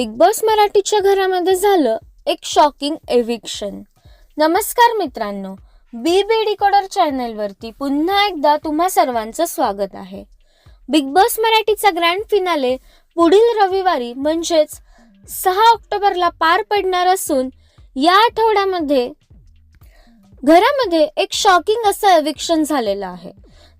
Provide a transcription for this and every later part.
Big boss मराठीच्या घरामध्ये झालं एक शॉकिंग एविक्शन नमस्कार मित्रांनो बी बी डिकोडर चॅनलवरती पुन्हा एकदा तुम्हा सर्वांचं स्वागत आहे. बिग बॉस मराठीचा ग्रँड फिनाले पुढील रविवारी म्हणजेच सहा ऑक्टोबरला पार पडणार असून या आठवड्यामध्ये घरामध्ये एक शॉकिंग असं एव्हिक्शन झालेलं आहे.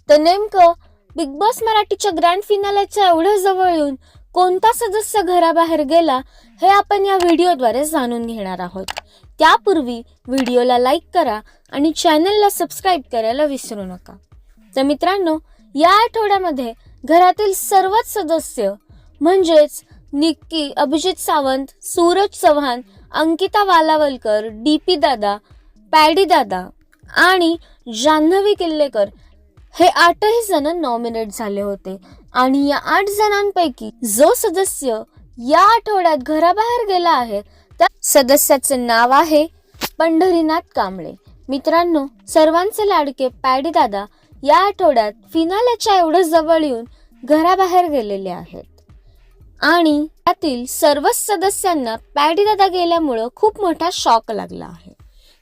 तर नेमकं बिग बॉस मराठीच्या ग्रँड फिनालेच्या एवढं जवळ येऊन कोणता सदस्य घराबाहेर गेला हे आपण या व्हिडिओद्वारे जाणून घेणार आहोत. त्यापूर्वी व्हिडिओला लाईक करा आणि चॅनलला सबस्क्राईब करायला विसरू नका. तर मित्रांनो या आठवड्यामध्ये घरातील सर्वच सदस्य म्हणजेच Nikki Abhijit Sawant Suraj Chavan Ankita Walawalkar D P Dada Paddy Dada आणि जान्हवी किल्लेकर हे आठही जण नॉमिनेट झाले होते. आणि या आठ जणांपैकी जो सदस्य या आठवड्यात घराबाहेर गेला आहे त्या सदस्याचे नाव आहे पंढरीनाथ कांबळे. मित्रांनो सर्वांचे लाडके पॅडी दादा या आठवड्यात फिनाल्याच्या एवढं जवळ येऊन घराबाहेर गेलेले आहेत. आणि त्यातील सर्वच सदस्यांना पॅडी दादा गेल्यामुळं खूप मोठा शॉक लागला आहे.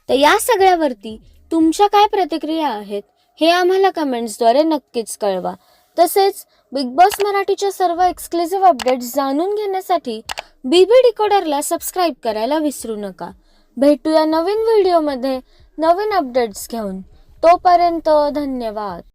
तर या सगळ्यावरती तुमच्या काय प्रतिक्रिया आहेत? हे आम्हाला कमेंट्सद्वारे नक्कीच कळवा. तसेच बिग बॉस मराठीच्या सर्व एक्सक्लुझिव्ह अपडेट्स जाणून घेण्यासाठी बी बी डिकोडरला सबस्क्राईब करायला विसरू नका. भेटूया नवीन व्हिडिओमध्ये नवीन अपडेट्स घेऊन. तोपर्यंत धन्यवाद.